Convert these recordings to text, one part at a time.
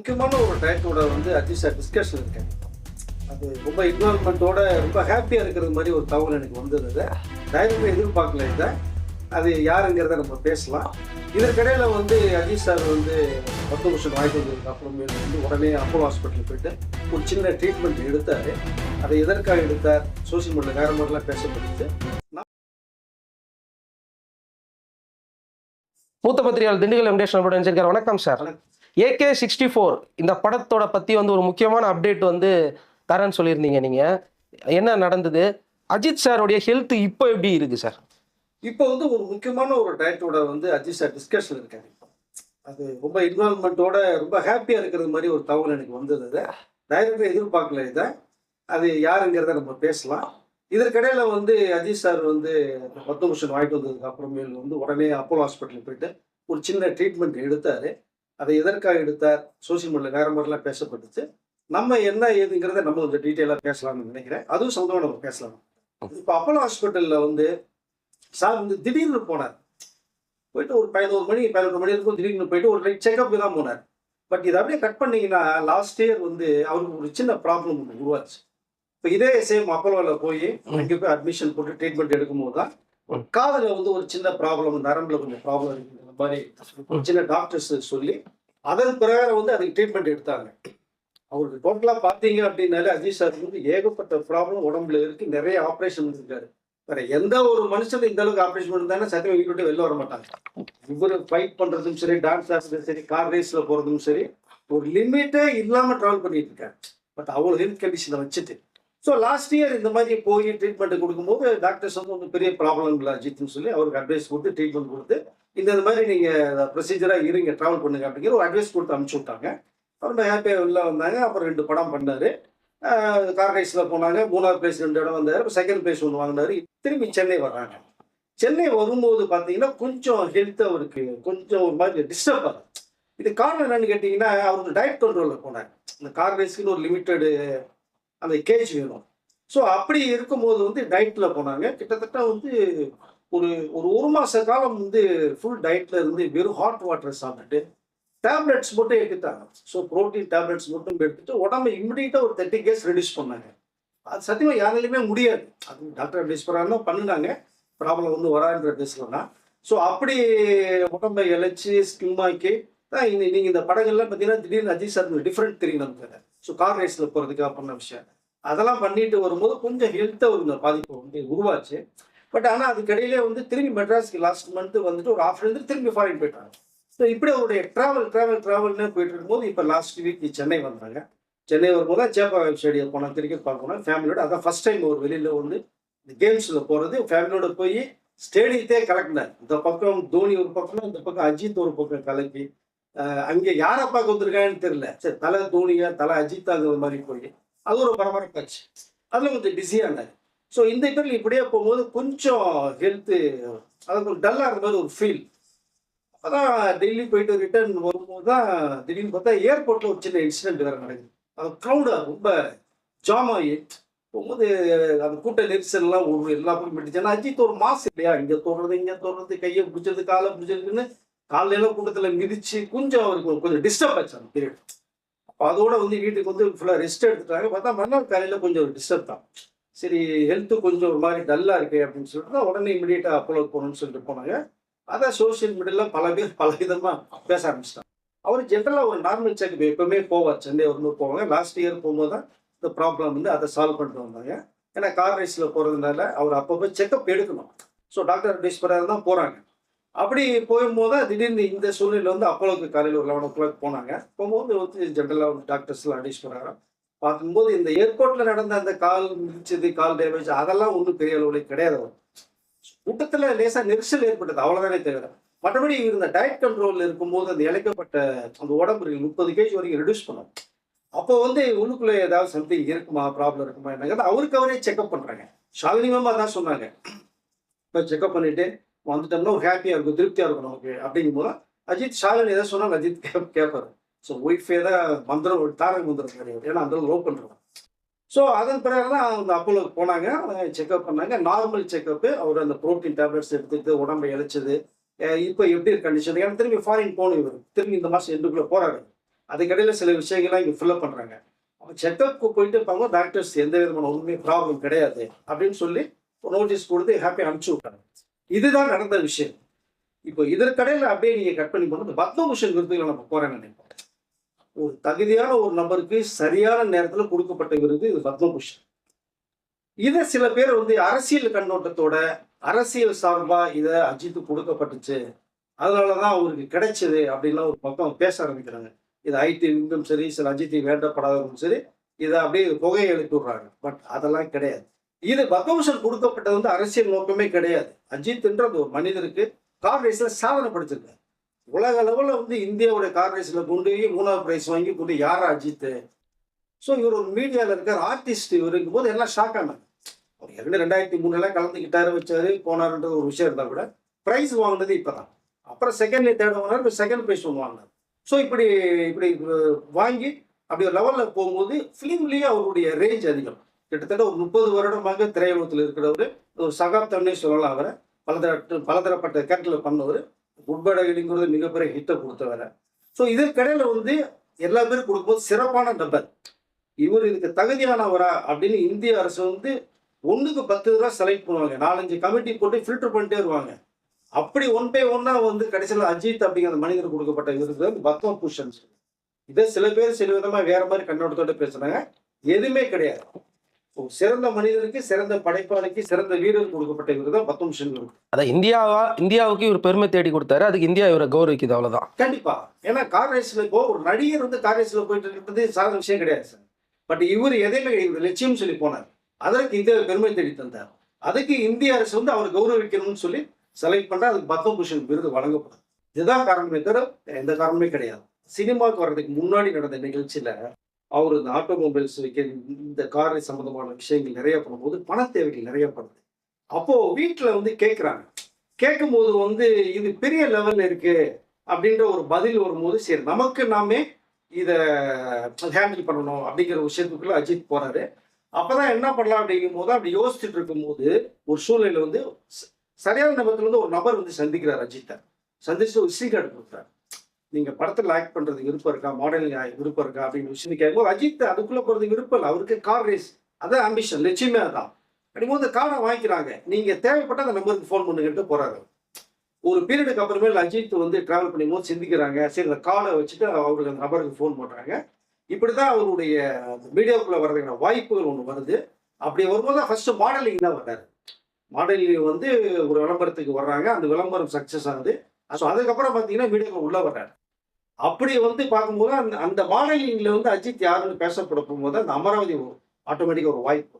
முக்கியமான ஒரு டயத்தோட வந்து அட்லீஸ்ட் டிஸ்கஷன் இருக்கேன். அது ரொம்ப இன்வால்மெண்ட்டோட ரொம்ப ஹாப்பியாக இருக்கிறது மாதிரி ஒரு தகவல் எனக்கு வந்தது டைரக்டாக எதிர்பார்க்கல இதை. அது யாருங்கிறத நம்ம பேசலாம். இதற்கிடையில் வந்து அஜித் சார் வந்து பத்து வருஷம் வாய்ப்பு வந்ததுக்கு அப்புறமேல் வந்து உடனே அப்போலோ ஹாஸ்பிட்டல் போயிட்டு ஒரு சின்ன ட்ரீட்மெண்ட் எடுத்தார். அதை எதற்காக எடுத்தார்? சோசியல் மீடியா வேறு மாதிரிலாம் பேசப்பட்டுச்சு. மூத்த பத்திரிகையாளர் திண்டுக்கல் வெங்கடேஷ் நம்மளோட வணக்கம் சார். ஏகே சிக்ஸ்டி ஃபோர் இந்த படத்தோட பற்றி வந்து ஒரு முக்கியமான அப்டேட் வந்து தரேன்னு சொல்லியிருந்தீங்க நீங்கள் என்ன நடந்தது? அஜித் சாரோடைய ஹெல்த் இப்போ எப்படி இருக்குது சார் இப்போ வந்து ஒரு முக்கியமான ஒரு டயட்டோட வந்து அஜித் சார் டிஸ்கஷன் இருக்காங்க அது ரொம்ப இன்வால்மெண்ட்டோட ரொம்ப ஹாப்பியாக இருக்கிறது மாதிரி ஒரு தகவல் எனக்கு வந்தது அது. டைரக்டாக எதிர்பார்க்கல இதை. அது யாருங்கிறத நம்ம பேசலாம். இதற்கிடையில் வந்து அஜித் சார் வந்து பத்து வருஷம் வாய்ப்பு வந்ததுக்கு அப்புறமேல் வந்து உடனே அப்போலோ ஹாஸ்பிட்டலுக்கு போயிட்டு ஒரு சின்ன ட்ரீட்மெண்ட் எடுத்தார். அதை எதற்காக எடுத்தார்? சோசியல் மீடியா வேறு மாதிரிலாம் பேசப்பட்டுச்சு. நம்ம என்ன ஏதுங்கிறத நம்ம கொஞ்சம் டீட்டெயிலாக பேசலாம்னு நினைக்கிறேன். அதுவும் சொந்தமாக நம்ம பேசலாம். இப்போ அப்போலோ ஹாஸ்பிட்டலில் வந்து சார் வந்து திடீர்னு போனார். போயிட்டு ஒரு பதினோரு மணி பதினொரு மணி இருக்கும் திடீர்னு போயிட்டு ஒரு லைட் செக்அப் தான் போனார். பட் இதை அப்படியே கட் பண்ணீங்கன்னா லாஸ்ட் இயர் வந்து அவருக்கு ஒரு சின்ன ப்ராப்ளம் ஒன்று உருவாச்சு. இப்போ இதே சேம் அப்போலோவில் போய் அங்கே போய் அட்மிஷன் போட்டு ட்ரீட்மெண்ட் எடுக்கும்போது தான் காதில் வந்து ஒரு சின்ன ப்ராப்ளம் நரம்புல கொஞ்சம் ப்ராப்ளம் இருக்குங்கிற மாதிரி ஒரு சின்ன டாக்டர்ஸ் சொல்லி அதன் பிரகாரம் வந்து அதுக்கு ட்ரீட்மெண்ட் எடுத்தாங்க. அவருக்கு டோட்டலாக பார்த்தீங்க அப்படின்னாலே அஜித் சார் வந்து ஏகப்பட்ட ப்ராப்ளம் உடம்புல இருக்கு நிறைய ஆப்ரேஷன் இருக்காரு வேற எந்த ஒரு மனுஷனும் இந்த அளவுக்கு ஆப்ரேஷன் பண்ணிருந்தாங்க சத்தியம் வீட்டு விட்டு வெளில வர மாட்டாங்க. இவரு ஃபைட் பண்றதும் சரி டான்ஸ் ஆடுறதும் சரி கார் ரேஸ்ல போறதும் சரி ஒரு லிமிட்டே இல்லாம டிராவல் பண்ணிட்டு இருக்காரு. பட் அவ்வளோ ஹெல்த் கண்டிஷனை வச்சுட்டு. ஸோ லாஸ்ட் இயர் இந்த மாதிரி போய் ட்ரீட்மெண்ட் கொடுக்கும்போது டாக்டர்ஸ் வந்து ஒன்றும் பெரிய ப்ராப்ளம் இல்லை அஜித்னு சொல்லி அவருக்கு அட்வைஸ் கொடுத்து ட்ரீட்மெண்ட் கொடுத்து இந்த இந்த மாதிரி நீங்கள் ப்ரொசீஜராக இருங்க ட்ராவல் பண்ணுங்க அப்படிங்கிற ஒரு அட்வைஸ் கொடுத்து அனுப்பிச்சு விட்டாங்க. ரொம்ப ஹாப்பியாக உள்ள வந்தாங்க அப்புறம் ரெண்டு படம் பண்ணாரு. கார் ரேஸில் போனாங்க மூணாவது பிளேஸ் ரெண்டு இடம் வந்தார் செகண்ட் பிளேஸ் ஒன்று வாங்கினாரு திரும்பி சென்னை வர்றாங்க. சென்னை வரும்போது பார்த்தீங்கன்னா கொஞ்சம் ஹெல்த் அவருக்கு கொஞ்சம் ஒரு மாதிரி டிஸ்டர்ப் ஆகுது. இது காரணம் என்னன்னு கேட்டிங்கன்னா அவருக்கு டயட் கண்ட்ரோலில் போனாங்க இந்த கார் ரேஸ்க்குன்னு ஒரு லிமிட்டடு அந்த கேஜ் வேணும். ஸோ அப்படி இருக்கும்போது வந்து டயட்டில் போனாங்க. கிட்டத்தட்ட வந்து ஒரு ஒரு ஒரு மாத காலம் வந்து ஃபுல் டயட்டில் இருந்து வெறும் ஹாட் வாட்டர் சாப்பிட்டுட்டு டேப்லெட்ஸ் மட்டும் எடுத்துட்டாங்க. ஸோ ப்ரோட்டீன் டேப்லெட்ஸ் மட்டும் எடுத்துட்டு உடம்பு இம்மிடியட்டாக ஒரு தேர்ட்டி கேஸ் ரெடியூஸ் பண்ணாங்க. அது சத்தியமாக யாராலையுமே முடியாது. அது டாக்டர் அட்வைஸ் பண்ணாங்க பண்ணினாங்க. ப்ராப்ளம் வந்து வரான்ற பேசலன்னா ஸோ அப்படி உடம்பை இழைச்சி ஸ்கிம்மாக்கி தான் இந்த நீங்கள் இந்த படங்கள்லாம் பார்த்தீங்கன்னா திடீர்னு அஜித் சார் டிஃப்ரெண்ட் தெரியும் நமக்கு. ஸோ கார் ரேஸில் போகிறதுக்காக பண்ண விஷயம். அதெல்லாம் பண்ணிட்டு வரும்போது கொஞ்சம் ஹெல்த்தாக ஒரு பாதிப்பு வந்து உருவாச்சு. பட் ஆனால் அதுக்கடையிலே வந்து திரும்பி மெட்ராஸ்க்கு லாஸ்ட் மந்த் வந்துட்டு ஒரு ஆஃப் இருந்து திரும்பி ஃபாரின் போயிட்டாங்க. ஸோ இப்படி அவருடைய ட்ராவல் ட்ராவல் ட்ராவல்னு போயிட்டு இருக்கும்போது இப்போ லாஸ்ட் வீக் சென்னை வந்தாங்க. சென்னை வரும்போது ஜேப்பா சேப்பா ஸ்டேடியம் போனால் கிரிக்கெட் பார்க்கணும். ஃபேமிலியோட அதான் ஃபர்ஸ்ட் டைம் ஒரு வெளியில் வந்து இந்த கேம்ஸில் போகிறது ஃபேமிலியோட போய் ஸ்டேடியத்தே கலக்கினார். இந்த பக்கம் தோனி ஒரு பக்கம் இந்த பக்கம் அஜித் ஒரு பக்கம் கலக்கி அங்கே யாரை பார்க்க வந்திருக்காங்கன்னு தெரியல. சரி தலை தோனியா தலை அஜித்தாங்கிற மாதிரி போய் அது ஒரு பரபரப்பாச்சு அதில் கொஞ்சம் பிஸியானார் ஸோ இந்த இன்டர்வியூ இப்படியே போகும்போது கொஞ்சம் ஹெல்த்து அது ஒரு டல்லாக இருந்த மாதிரி ஒரு ஃபீல் அதான் டெல்லி போயிட்டு ரிட்டர்ன் வரும்போது தான் திடீர்னு பார்த்தா ஏர்போர்ட்டில் ஒரு சின்ன இன்சிடென்ட் வேறு நடக்குது. அது க்ரௌடாக ரொம்ப ஜாம் ஆகி போகும்போது அந்த கூட்ட நெரிசல்லாம் ஒரு எல்லா பக்கம் அஜித் ஒரு மாசு இல்லையா? இங்கே தோடுறது இங்கே தோடுறது கையை பிடிச்சது காலை பிடிச்சதுன்னு காலையில கூட்டத்தில் மிதிச்சு கொஞ்சம் அவருக்கு கொஞ்சம் டிஸ்டர்ப் ஆச்சு அந்த பீரியட் அப்போ அதோட வந்து வீட்டுக்கு வந்து ஃபுல்லாக ரெஸ்ட் எடுத்துட்டாங்க. பார்த்தா மறுநாள் காலையில் கொஞ்சம் டிஸ்டர்ப் தான். சரி ஹெல்த்து கொஞ்சம் ஒரு மாதிரி டல்லாக இருக்கு அப்படின்னு சொல்லிட்டு தான் உடனே இமீடியட்டாக அப்போலோ போகணும்னு சொல்லிட்டு போனாங்க. அதை சோஷியல் மீடியாவில் பல பேர் பல விதமாக பேச ஆரம்பிச்சிட்டாங்க. அவர் ஜென்ரலாக ஒரு நார்மல் செக்அப் எப்பவுமே போவார். சென்னை ஒரு போவாங்க. லாஸ்ட் இயர் போகும்போது தான் இந்த ப்ராப்ளம் வந்து அதை சால்வ் பண்ணிட்டு வந்தாங்க. ஏன்னா கார் ரேஸில் போகிறதுனால அவர் அப்பப்போ செக்அப் எடுக்கணும். ஸோ டாக்டர் அட்வைஸ் பண்ணாரு தான் போகிறாங்க அப்படி போகும்போது தான் திடீர்னு இந்த சூழ்நிலை வந்து அப்போலோக்கு காலையில் ஒரு லெவன் ஓ கிளாக் போனாங்க. போகும்போது வந்து ஜென்ரலாக வந்து டாக்டர்ஸ்லாம் அட்வைஸ் பண்ணுறாங்க பார்க்கும்போது இந்த ஏர்போர்ட்டில் நடந்த அந்த கால் மிதிச்சது கால் டேமேஜ் அதெல்லாம் ஒன்றும் பெரிய அளவில் கிடையாது. கூட்டத்தில் லேசாக நெரிசல் ஏற்பட்டது அவ்வளோதானே தவிர. மற்றபடி இருந்த டயட் கண்ட்ரோலில் இருக்கும்போது அந்த இழைக்கப்பட்ட அந்த உடம்பு முப்பது கேஜி வரைக்கும் ரெடியூஸ் பண்ணும். அப்போ வந்து உள்ளுக்குள்ளே ஏதாவது சம்திங் இருக்குமா ப்ராப்ளம் இருக்குமா என்னங்கிறது அவருக்கு அவரே செக்அப் பண்ணுறாங்க ஷாலினி மேம் தான் சொன்னாங்க. இப்போ செக்அப் பண்ணிட்டு வந்துட்டோம்னா ஹாப்பியாக இருக்கும் திருப்தியாக இருக்கும் நமக்கு. அப்படிங்கும் போது அஜித் ஷாலினி எதை சொன்னாங்க அஜித் கேப் கேட்பாரு ஸோ ஒய்ஃபே தான் மந்திரம் ஒரு தாரக மந்திரம் கிடையாது ஏன்னா அந்த லோ பண்ணுறாங்க ஸோ அதன் பிறகு தான் அந்த அப்போலோக்கு போனாங்க. செக்அப் பண்ணாங்க. நார்மல் செக்கப்பு அவர் அந்த ப்ரோட்டீன் டேப்லெட்ஸ் எடுத்துட்டு உடம்பை இழைச்சது. இப்போ எப்படி இருக்கு கண்டிஷன் ஏன்னா திரும்பி ஃபாரின் போகணும் இவர். திரும்பி இந்த மாதம் எண்டுக்குள்ளே போகிறாரு அதுக்கடையில் சில விஷயங்கள்லாம் இங்கே ஃபில்அப் பண்ணுறாங்க அவங்க செக்கப்புக்கு போயிட்டு இருப்பாங்க டாக்டர்ஸ் எந்த விதமான ஒன்றுமே ப்ராப்ளம் கிடையாது அப்படின்னு சொல்லி நோட்டீஸ் கொடுத்து ஹாப்பி அனுப்பிச்சு விட்டாங்க. இதுதான் நடந்த விஷயம். இப்போ இதற்கடையில் அப்படியே நீங்கள் கட் பண்ணி போனது பத்மபூஷன் விருதுகளை நம்ம போகிறேன்னு நினைப்போம். ஒரு தகுதியான ஒரு நபருக்கு சரியான நேரத்தில் கொடுக்கப்பட்ட விருது இது பத்மபூஷன். இதை சில பேர் வந்து அரசியல் கண்ணோட்டத்தோட அரசியல் சார்பாக இதை அஜித்து கொடுக்கப்பட்டுச்சு. அதனாலதான் அவருக்கு கிடைச்சது அப்படின்லாம் ஒரு பக்கம் பேச ஆரம்பிக்கிறாங்க. இது ஐடி இருந்தும் சரி சில அஜித்தை வேண்டப்படாதவங்களும் சரி இதை அப்படியே புகையை எழுப்பி விடுறாங்க. பட் அதெல்லாம் கிடையாது. இது பத்மபூஷன் கொடுக்கப்பட்டது வந்து அரசியல் நோக்கமே கிடையாது. அஜித்ன்ற ஒரு மனிதருக்கு கார் சாதனை படிச்சிருக்காரு. உலக அளவில் வந்து இந்தியாவோட கார் கொண்டு போய் மூணாவது பிரைஸ் வாங்கி கொண்டு யார் அஜித்? ஸோ இவர் ஒரு மீடியாவில் இருக்கார் ஆர்டிஸ்ட் இவருக்கும் போது எல்லாம் ஷாக் ஆனாங்க. அவர் இரண்டு ரெண்டாயிரத்தி மூணுலாம் கலந்துக்கிட்டாரு வச்சாரு போனாருன்ற ஒரு விஷயம் இருந்தால் கூட ப்ரைஸ் வாங்கினது இப்போ தான் அப்புறம் செகண்ட் தேர்ட் வாங்கினார் இப்போ செகண்ட் ப்ரைஸ் ஒன்று வாங்கினார். ஸோ இப்படி இப்படி வாங்கி அப்படி ஒரு லெவலில் போகும்போது ஃபிலிம்லேயே அவருடைய ரேஞ்ச் அதிகம். கிட்டத்தட்ட ஒரு முப்பது வருடமாக திரையுலகத்தில் இருக்கிறவர் ஒரு சகாப்தம்னே சொல்லலாம் அவரை. பலதர பலதரப்பட்ட கேரக்டரில் பண்ணவர். உட்படகிலிங்கிறது மிகப்பெரிய ஹிட்டை கொடுத்தவரை. ஸோ இதற்கிடையில வந்து எல்லா பேரும் கொடுக்கும்போது சிறப்பான நபர். இவர் இதுக்கு தகுதியானவரா அப்படின்னு இந்திய அரசு வந்து ஒன்றுக்கு பத்து ரூபா செலக்ட் பண்ணுவாங்க. நாலஞ்சு கமிட்டி போட்டு ஃபில்டர் பண்ணிட்டே வருவாங்க. அப்படி ஒன் பை ஒன்னா வந்து கடைசியில் அஜித் அப்படிங்கிற அந்த மனிதர் கொடுக்கப்பட்ட இவருக்கு வந்து பத்ம பூஷன் இதை சில பேர் சில விதமாக வேற மாதிரி கண்ணோட்டத்தோட பேசுனாங்க எதுவுமே கிடையாது. சிறந்த மனிதருக்கு சிறந்த படைப்பாளிக்கு சிறந்த வீரருக்கு கொடுக்கப்பட்ட தான் பத்மபூஷன் விருது அதான் இந்தியாவா இந்தியாவுக்கு இவர் பெருமை தேடி கொடுத்தாரு. அதுக்கு இந்தியா இவரை கௌரவிக்குது அவ்வளவுதான். கண்டிப்பா. ஏன்னா கார் ரேஸ்ல இப்போ ஒரு நடிகர் வந்து கார் ரேஸ்ல போயிட்டு இருக்கிறது சாதாரண விஷயம் கிடையாது சார். பட் இவர் எதையுமே இவர் லட்சியம் சொல்லி போனார். அதற்கு இந்தியா பெருமை தேடி தந்தார். அதுக்கு இந்திய அரசு வந்து அவர் கௌரவிக்கணும்னு சொல்லி செலக்ட் பண்ற அதுக்கு பத்மபூஷன் விருது வழங்கப்படும். இதுதான் காரணமே தவிர எந்த காரணமே கிடையாது. சினிமாவுக்கு வர்றதுக்கு முன்னாடி நடந்த நிகழ்ச்சியில அவர் இந்த ஆட்டோமொபைல்ஸ் வைக்க இந்த கார் சம்மந்தமான விஷயங்கள் நிறைய பண்ணும்போது பண தேவைகள் நிறைய பண்ணுது அப்போது வீட்டில் வந்து கேட்குறாங்க கேட்கும்போது வந்து இது பெரிய லெவலில் இருக்கு அப்படின்ற ஒரு பதில் வரும்போது சரி நமக்கு நாமே இதை ஹேண்டில் பண்ணணும் அப்படிங்கிற விஷயத்துக்குள்ளே அஜித் போகிறாரு அப்போ தான் என்ன பண்ணலாம் அப்படிங்கும் போது அப்படி யோசிச்சுட்டு இருக்கும்போது ஒரு சூழ்நிலை வந்து சரியான நபத்துல வந்து ஒரு நபர் வந்து சந்திக்கிறார் அஜித்தை. சந்திச்சு ஒரு சீக்கிரம் கார்டு நீங்க படத்துல ஆக்ட் பண்றது விருப்பம் இருக்கா? மாடலிங் விருப்பம் இருக்கா? அப்படின்னு விஷயம் கேட்கும்போது அஜித் அதுக்குள்ள போறதுக்கு விருப்பம் இல்லை. அவருக்கு கார் ரேஸ் அதான் அம்பிஷன் லட்சியமே அதான். அப்படிங்கும்போது அந்த காரை வாங்கிக்கிறாங்க. நீங்க தேவைப்பட்ட அந்த நம்பருக்கு ஃபோன் பண்ணுங்கன்ட்டு போறாரு. ஒரு பீரியடுக்கு அப்புறமே அஜித் வந்து டிராவல் பண்ணும்போது சிந்திக்கிறாங்க. சரி இந்த காலை வச்சுட்டு அவருக்கு அந்த நபருக்கு ஃபோன் பண்றாங்க. இப்படிதான் அவருடைய மீடியாவுக்குள்ள வர்றதுக்கான வாய்ப்புகள் ஒன்று வருது. அப்படி வரும்போது ஃபர்ஸ்ட் மாடலிங் தான் வர்றாரு. மாடலிங் வந்து ஒரு விளம்பரத்துக்கு வர்றாங்க. அந்த விளம்பரம் சக்சஸ் ஆகுது. ஸோ அதுக்கப்புறம் பார்த்தீங்கன்னா மீடியாவுக்கு உள்ள வர்றாரு. அப்படி வந்து பார்க்கும்போது அந்த அந்த மாடலிங்ல வந்து அஜித் யாருன்னு பேசப்பட போகும்போது அந்த அமராவதி ஆட்டோமேட்டிக்காக ஒரு வாய்ப்பு.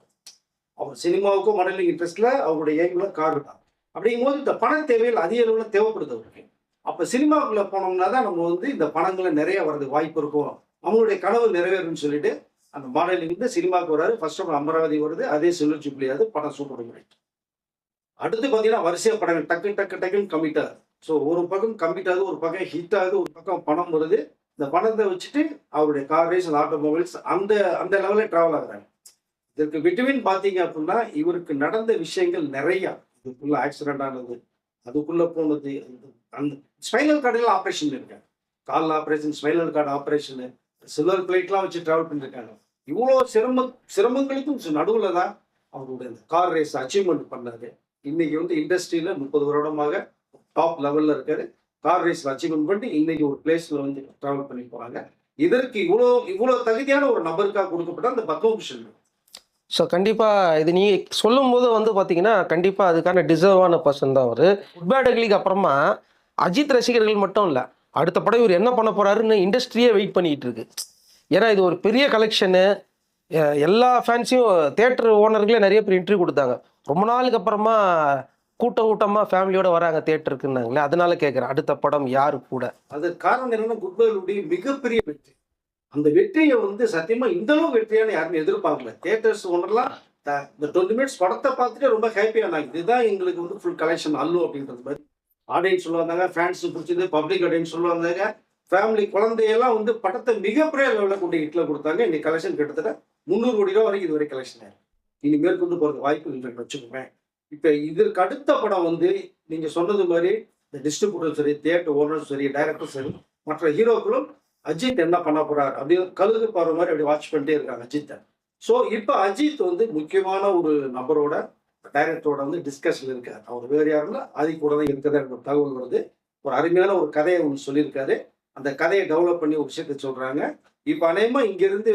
அவர் சினிமாவுக்கும் மாடலிங் இன்ட்ரெஸ்ட்ல அவருடைய ஏங்குல கார் தான் அப்படிங்கும்போது இந்த பண தேவைகள் அதிக அளவில் தேவைப்படுது அவருக்கு அப்போ சினிமாவுக்குள்ள போனோம்னா தான் நம்ம வந்து இந்த பணங்களை நிறைய வர்றதுக்கு வாய்ப்பு இருக்கும். அவங்களுடைய கனவு நிறைவேறும்னு சொல்லிட்டு அந்த மாடலிங் வந்து சினிமாவுக்கு வராரு ஃபர்ஸ்ட் ஆஃப் அமராவதி வருது. அதே சுழற்சி சுப்ளியாது படம் சூப்பர் முடியும் அடுத்து பார்த்தீங்கன்னா வரிசையாக படங்கள். டக்கு டக்கு டக்குன்னு கம்மிட் ஆகுது. ஸோ ஒரு பக்கம் கம்ப்ளீட் ஆகுது ஒரு பக்கம் ஹிட் ஆகுது ஒரு பக்கம் பணம் வருது. இந்த பணத்தை வச்சுட்டு அவருடைய கார் ரேஸ் அந்த ஆட்டோமொபைல்ஸ் அந்த அந்த லெவலில் ட்ராவல் ஆகுறாங்க. இதற்கு விட்டுவின் பார்த்தீங்க அப்படின்னா இவருக்கு நடந்த விஷயங்கள் நிறையா. இதுக்குள்ள ஆக்சிடென்ட் ஆனது அதுக்குள்ளே போனது அந்த- அந்த ஸ்பைனல் கார்டில் ஆப்ரேஷன் இருக்காங்க. கால் operation spinal cord operation silver பிளேட்லாம் வச்சு ட்ராவல் பண்ணியிருக்காங்க இவ்வளோ சிரம சிரமங்களுக்கும் நடுவில் தான் அவருடைய கார் ரேஸ் அச்சீவ்மெண்ட் பண்ணாரு. இன்னைக்கு வந்து இண்டஸ்ட்ரியில் முப்பது வருடமாக டாப் லெவலில் இருக்காரு. கார் ரேஸ் அச்சீவ்மெண்ட் பண்ணி இன்னைக்கு ஒரு பிளேஸில் வந்து ட்ராவல் பண்ணி போகிறாங்க இதற்கு இவ்வளோ இவ்வளோ தகுதியான ஒரு நபருக்காக கொடுக்கப்பட்ட அந்த பத்மபூஷன் ஸோ கண்டிப்பாக இது நீ சொல்லும் போது வந்து பார்த்தீங்கன்னா கண்டிப்பாக அதுக்கான டிசர்வான பர்சன் தான் அவர். உட்பேடகிலிக்கு அப்புறமா அஜித் ரசிகர்கள் மட்டும் இல்லை அடுத்த படம் இவர் என்ன பண்ண போறாருன்னு இண்டஸ்ட்ரியே வெயிட் பண்ணிட்டு இருக்கு. ஏன்னா இது ஒரு பெரிய கலெக்ஷனு எல்லா ஃபேன்ஸையும் தேட்டர் ஓனர்களே நிறைய பேர் இன்டர்வியூ கொடுத்தாங்க. ரொம்ப நாளுக்கு அப்புறமா கூட்டம் கூட்டமாக ஃபேமிலியோட வராங்க தேட்டருக்குன்னாங்களே அதனால கேட்குறேன் அடுத்த படம் யாரு கூட? அது காரணம் என்னன்னா குட்பலுடைய மிகப்பெரிய வெற்றி. அந்த வெற்றியை வந்து சத்தியமா இந்த அளவு வெற்றியான யாருமே எதிர்பார்க்கல. தேட்டர்ஸ் ஒன்றெல்லாம் இந்த டுவெண்ட்டி மினிட்ஸ் படத்தை பார்த்துட்டு ரொம்ப ஹாப்பியானாங்க இதுதான் எங்களுக்கு வந்து ஃபுல் கலெக்ஷன் அல்லு அப்படின்றது மாதிரி. ஆடியன்ஸ் சொல்லுவாங்க ஃபேன்ஸ் பிடிச்சது பப்ளிக் ஆடியன்ஸ் சொல்லுவாங்க. ஃபேமிலி குழந்தையெல்லாம் வந்து படத்தை மிகப்பெரிய லெவலில் கொண்டு ஹிட்ல கொடுத்தாங்க. இன்னைக்கு கலெக்ஷன் கிட்டத்தட்ட முந்நூறு கோடி ரூபா வரைக்கும் இதுவரை கலெக்ஷன் ஆயிருக்கு. இனி மேற்கொண்டு போகிறது வாய்ப்பு இல்லைன்னு வச்சுக்கோங்க இப்போ இதற்கு அடுத்த படம் வந்து நீங்க சொன்னது மாதிரி இந்த டிஸ்ட்ரிபியூட்டர் சரி தியேட்டர் ஓனரும் சரி டைரக்டரும் சரி மற்ற ஹீரோக்களும் அஜித் என்ன பண்ண போறாரு அப்படின்னு கழுகு போற மாதிரி அப்படி வாட்ச் பண்ணிட்டே இருக்காங்க அஜித்தை. ஸோ இப்போ அஜித் வந்து முக்கியமான ஒரு நபரோட டைரக்டரோட வந்து டிஸ்கஷன் இருக்கார். அவர் வேறு யாருன்னா அது கூட தான் இருக்கிறதா தகவல் வருது. ஒரு அருமையான ஒரு கதையை ஒன்று சொல்லியிருக்காரு. அந்த கதையை டெவலப் பண்ணி ஒரு விஷயத்த சொல்றாங்க. இப்போ அநேகமா இங்கிருந்து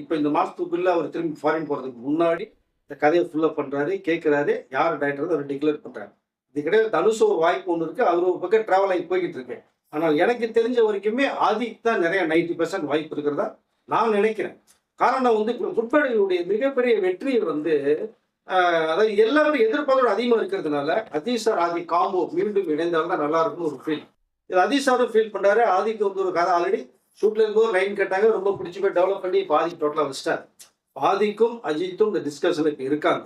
இப்போ இந்த மாசத்துக்குள்ள அவர் திரும்பி ஃபாரின் போறதுக்கு முன்னாடி இந்த கதையை ஃபுல்லப் பண்ணுறாரு கேட்குறாரு யார் டைரக்டர் அவர் டிக்ளேர் பண்ணுறாரு இது கிடையாது தனுஷ் ஒரு வாய்ப்பு ஒன்று இருக்கு அவர் ஒரு பக்கம் ட்ராவல் ஆகி போய்கிட்டு இருக்கேன் ஆனால் எனக்கு தெரிஞ்ச வரைக்குமே ஆதிக்கு தான் நிறைய நைன்டி பர்சன்ட் வாய்ப்பு இருக்கிறதா நான் நினைக்கிறேன். காரணம் வந்து இப்போ குட்படைகளுடைய மிகப்பெரிய வெற்றி வந்து அதாவது எல்லாரும் எதிர்பார்ப்பு அதிகமாக இருக்கிறதுனால அஜீஸ் ஆதி காம்போ மீண்டும் இணைந்தால் தான் நல்லா இருக்கும்னு ஒரு ஃபீல் இது அஜீஸ் ஃபீல் பண்ணுறாரு ஆதிக்கு வந்து ஒரு கதை ஆல்ரெடி ஷூட்ல இருக்கும்போது லைன் கேட்டாங்க. ரொம்ப பிடிச்சி போய் டெவலப் பண்ணி பாதி டோட்டலாக வச்சிட்டார். ஆதிக்கும் அஜித்தும் இந்த டிஸ்கஷனுக்கு இருக்காங்க.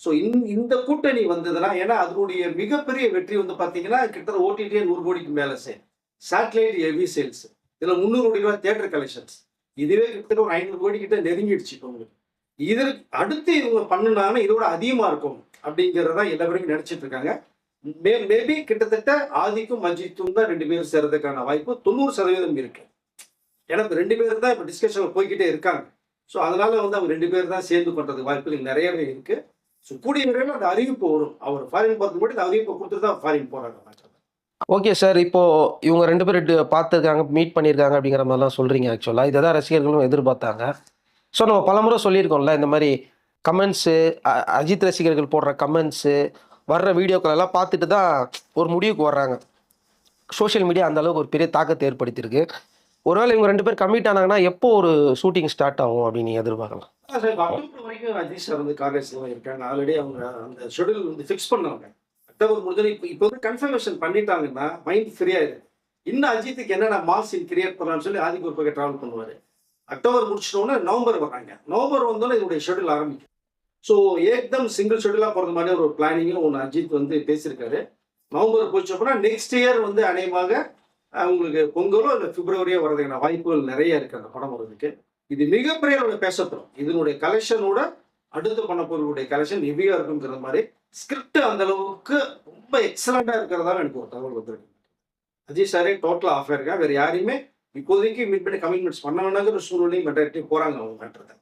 ஸோ இந்த கூட்டணி வந்ததுன்னா ஏன்னா அதனுடைய மிகப்பெரிய வெற்றி வந்து பார்த்தீங்கன்னா கிட்டத்தட்ட ஓடிடியே நூறு கோடிக்கு மேலே சேல் சேட்டலைட் ஹெவி சேல்ஸ் இதில் முந்நூறு கோடி ரூபாய் தேட்டர் கலெக்ஷன்ஸ் இதுவே கிட்டத்தட்ட ஒரு ஐநூறு கோடி கிட்ட நெருங்கிடுச்சு உங்களுக்கு. இதற்கு அடுத்து இவங்க பண்ணுனாங்கன்னா இதோட அதிகமாக இருக்கும் அப்படிங்கிறத எல்லா பேரும் நினைச்சிட்டு இருக்காங்க. மே மேபி கிட்டத்தட்ட ஆதிக்கும் அஜித்தும் தான் ரெண்டு பேரும் சேர்றதுக்கான வாய்ப்பு. தொண்ணூறு சதவீதம் இருக்கு. ஏன்னா ரெண்டு பேர் தான் இப்போ டிஸ்கஷன் போய்கிட்டே இருக்காங்க. ஸோ அதனால வந்து அவங்க ரெண்டு பேர் தான் சேர்ந்து பண்றதுக்கு வாய்ப்புகள் நிறையவே இருக்கு. ஸோ கூடிய விரைவில் அந்த அறிவிப்பு வரும். அவர் ஃபாரின் போகிறதுக்கு மட்டும் அந்த அறிவிப்பை கொடுத்துட்டு தான் ஃபாரின் போறாங்க ஓகே சார் இப்போ இவங்க ரெண்டு பேரும் பார்த்துருக்காங்க மீட் பண்ணியிருக்காங்க அப்படிங்கிற மாதிரிலாம் சொல்கிறீங்க ஆக்சுவலாக இதை தான் ரசிகர்களும் எதிர்பார்த்தாங்க. ஸோ நம்ம பலமுறை சொல்லியிருக்கோம்ல இந்த மாதிரி கமெண்ட்ஸு அஜித் ரசிகர்கள் போடுற கமெண்ட்ஸு வர்ற வீடியோக்கள் எல்லாம் பார்த்துட்டு தான் ஒரு முடிவுக்கு வர்றாங்க. சோஷியல் மீடியா அந்த அளவுக்கு ஒரு பெரிய தாக்கத்தை ஏற்படுத்தியிருக்கு. ஒருவேளை இவங்க ரெண்டு பேர் கம்மிட் ஆனாங்கன்னா எப்போ ஒரு ஷூட்டிங் ஸ்டார்ட் ஆகும் அப்படின்னு நீங்க எதிர்பார்க்கலாம்? அக்டோபர் வரைக்கும் அஜித் வந்து காங்கிரஸ்ல இருக்காங்க ஆல்ரெடி அவங்க அந்த ஷெடியூல் வந்து ஃபிக்ஸ் பண்ணாங்க அக்டோபர் முடிஞ்சது இப்போ இப்போ வந்து கன்ஃபர்மேஷன் பண்ணிட்டாங்கன்னா மைண்ட் ஃப்ரீ ஆயிடும் இன்னும் அஜித்துக்கு என்னென்ன மாஸ் கிரியேட் பண்ணலாம்னு சொல்லி ஆதிக்கு ஒரு பக்கம் ட்ராவல் பண்ணுவார். அக்டோபர் முடிச்சிட்டோன்னே நவம்பர் வராங்க. நவம்பர் வந்தோன்னே இதனுடைய ஷெடியூல் ஆரம்பிக்கும். ஸோ ஏக்தம் சிங்கிள் ஷெடியூலாக போகிற மாதிரி ஒரு பிளானிங்கும் ஒன்று அஜித் வந்து பேசியிருக்காரு. நவம்பர் போச்சு அப்படின்னா நெக்ஸ்ட் இயர் வந்து அநேகமாக உங்களுக்கு பொங்கலோ இல்லை பிப்ரவரியோ வர்றதுக்கான வாய்ப்புகள் நிறைய இருக்குது அந்த படம் வர்றதுக்கு. இது மிகப்பெரிய அளவுல பேசப்படும் இதனுடைய கலெக்ஷனோட அடுத்து பண்ண பொருளுடைய கலெக்ஷன் ஹெவியாக இருக்குங்கிற மாதிரி ஸ்கிரிப்ட் அந்த அளவுக்கு ரொம்ப எக்ஸலண்டாக இருக்கிறதா எனக்கு ஒரு தகவல் வந்துருக்கு. அஜய் சாரே டோட்டலாக ஆஃப் இருக்கா? வேறு யாரையுமே இப்போதைக்கு மீட் பண்ணி கமிட்மெண்ட்ஸ் பண்ண வேணாங்கிற சூழ்நிலையும் மெட்டாரிட்டி போகிறாங்க அவங்க பண்றது.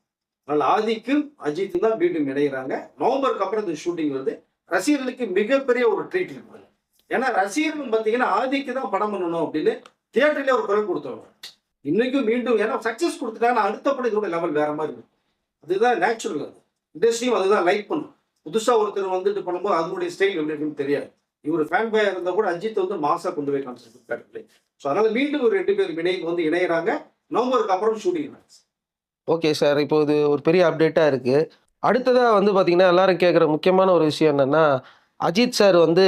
அதனால் ஆதிக்கும் அஜித்தும் தான் வீட்டும் இணைகிறாங்க நவம்பருக்கு அப்புறம் இந்த ஷூட்டிங் வந்து ரசிகர்களுக்கு மிகப்பெரிய ஒரு ட்ரீட்மெண்ட் ஏன்னா ரசிகர்கள் பார்த்தீங்கன்னா ஆதிக்கு தான் படம் பண்ணணும் அப்படின்னு தியேட்டர்லேயே ஒரு குரல் கொடுத்தவங்க இன்னைக்கும் மீண்டும் ஏன்னா சக்ஸஸ் கொடுத்துட்டாங்கன்னா அடுத்த படம் இதோட லெவல் வேற மாதிரி இருக்கும். அதுதான் நேச்சுரல் அது. இண்டஸ்ட்ரியும் அதுதான் லைக் பண்ணும். புதுசாக ஒருத்தர் வந்துட்டு பண்ணும்போது அதனுடைய ஸ்டைல் எப்படி இருக்குன்னு தெரியாது. இவர் ஃபேன் பாய் இருந்தால் கூட அஜித் வந்து மாசா கொண்டு போய் காமிச்சிருக்கு ஸோ அதனால மீண்டும் ஒரு ரெண்டு பேர் இணை வந்து இணையறாங்க. நவம்பருக்கு அப்புறம் ஷூட்டிங் ஓகே சார் இப்போ இது ஒரு பெரிய அப்டேட்டாக இருக்குது அடுத்ததாக வந்து பார்த்தீங்கன்னா எல்லாரும் கேட்குற முக்கியமான ஒரு விஷயம் என்னென்னா அஜித் சார் வந்து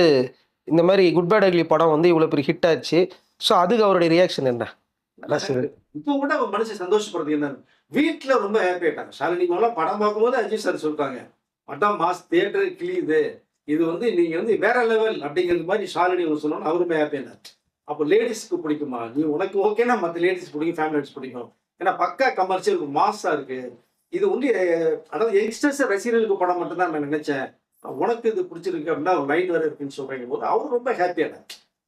இந்த மாதிரி குட் பேட் அக்லி படம் வந்து இவ்வளோ பெரிய ஹிட் ஆச்சு. ஸோ அதுக்கு அவருடைய ரியாக்ஷன் என்ன? நல்லா சார் இப்போ கூட அவன் மனுஷன் சந்தோஷப்படுறது என்ன வீட்டுல ரொம்ப ஹாப்பி ஆயிட்டாங்க. ஷாலினி மேலாம் படம் பார்க்கும்போது அஜித் சார் சொல்லிட்டாங்க படம் மாஸ் தியேட்டர் கிளியுது இது வந்து நீங்க வந்து வேற லெவல் அப்படிங்கிறது மாதிரி ஷாலினி அவங்க சொன்னோன்னு அவருமே ஹாப்பி ஆனார் அப்போ லேடிஸ்க்கு பிடிக்குமா? நீ உனக்கு ஓகேனா மற்ற லேடிஸ் பிடிக்கும் ஃபேமிலிஸ் பிடிக்கும். ஏன்னா பக்கா கமர்ஷியல் மாஸா இருக்கு. இது வந்து அதாவது யங்ஸ்டர்ஸ் ரசிகர்களுக்கு படம் மட்டும் தான் நான் நினைச்சேன். உனக்கு இது பிடிச்சிருக்கு அப்படின்னா ஒரு லைன் வேற இருக்குன்னு சொல்றீங்க போது அவர் ரொம்ப ஹாப்பியான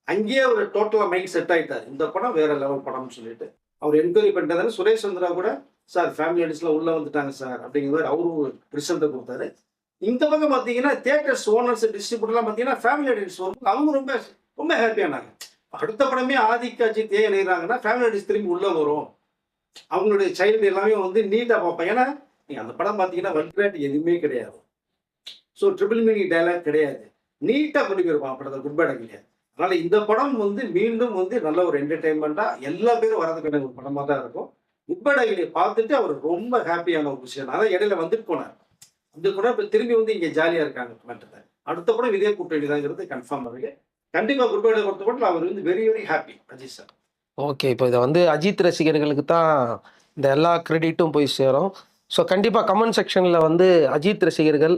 அங்கேயே ஒரு டோட்டலாக மைண்ட் செட் ஆயிட்டார். இந்த படம் வேற லெவல் படம்னு சொல்லிட்டு. அவர் என்கொயரி பண்ணிட்டதால சுரேஷ் சந்திரா கூட சார் ஃபேமிலி அடிஸ்ல உள்ள வந்துட்டாங்க சார் அப்படிங்கிற மாதிரி அவரும் ஒரு ரிசல்ட்டை கொடுத்தாரு. இந்த பக்கம் பார்த்தீங்கன்னா தியேட்டர்ஸ் ஓனர்ஸ் டிஸ்ட்ரிபியூட்டர்லாம் பார்த்தீங்கன்னா ஃபேமிலி ஆடியன்ஸ் வரும் அவங்க ரொம்ப ரொம்ப ஹாப்பியானாங்க அடுத்த படமே ஆதிக்காட்சி அஜித் ஏன் இணைகிறாங்கன்னா ஃபேமிலி ஆடியன்ஸ் திரும்பி உள்ள வரும். அவங்களுடைய சைல்டு எல்லாமே வந்து நீட்டாக பார்ப்பேன் ஏன்னா நீ அந்த படம் பார்த்தீங்கன்னா வல்கிராட்டி எதுவுமே கிடையாது. ஸோ ட்ரிபிள் மீனிங் டைலாக் கிடையாது. நீட்டாக கொண்டு போயிருப்பான் படத்தை குட் பேட் இல்லையா அதனால இந்த படம் வந்து மீண்டும் வந்து நல்ல ஒரு என்டர்டைன்மெண்ட்டாக எல்லா பேரும் வரதுக்கான ஒரு படமாக தான் இருக்கும். உட்படைகளை பார்த்துட்டு அவர் ரொம்ப ஹாப்பியான ஒரு விஷயம். அதான் இடையில வந்துட்டு போனார் வந்து கூட இப்போ திரும்பி வந்து இங்கே ஜாலியாக இருக்காங்க மட்டும் அடுத்த படம் இதே கூட்டணி தாங்கிறது கன்ஃபார்ம் இருக்கு கண்டிப்பாக குட்பேடை பொறுத்த மட்டும் அவர் வந்து very very happy Ajith sir okay இப்போ இதை வந்து அஜித் ரசிகர்களுக்கு தான் இந்த எல்லா கிரெடிட்டும் போய் சேரும். ஸோ கண்டிப்பாக கமெண்ட் செக்ஷனில் வந்து அஜித் ரசிகர்கள்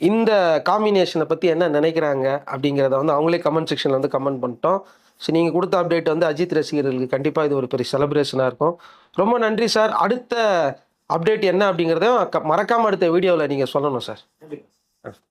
இந்த காம்பினேஷனை பற்றி என்ன நினைக்கிறாங்க அப்படிங்கிறத வந்து அவங்களே கமெண்ட் செக்ஷனில் வந்து கமெண்ட் பண்ணிட்டோம். ஸோ நீங்கள் கொடுத்த அப்டேட் வந்து அஜித் ரசிகர்களுக்கு கண்டிப்பாக இது ஒரு பெரிய செலிப்ரேஷனாக இருக்கும். ரொம்ப நன்றி சார் அடுத்த அப்டேட் என்ன அப்படிங்கிறத மறக்காமல் அடுத்த வீடியோவில் நீங்கள் சொல்லணும் சார்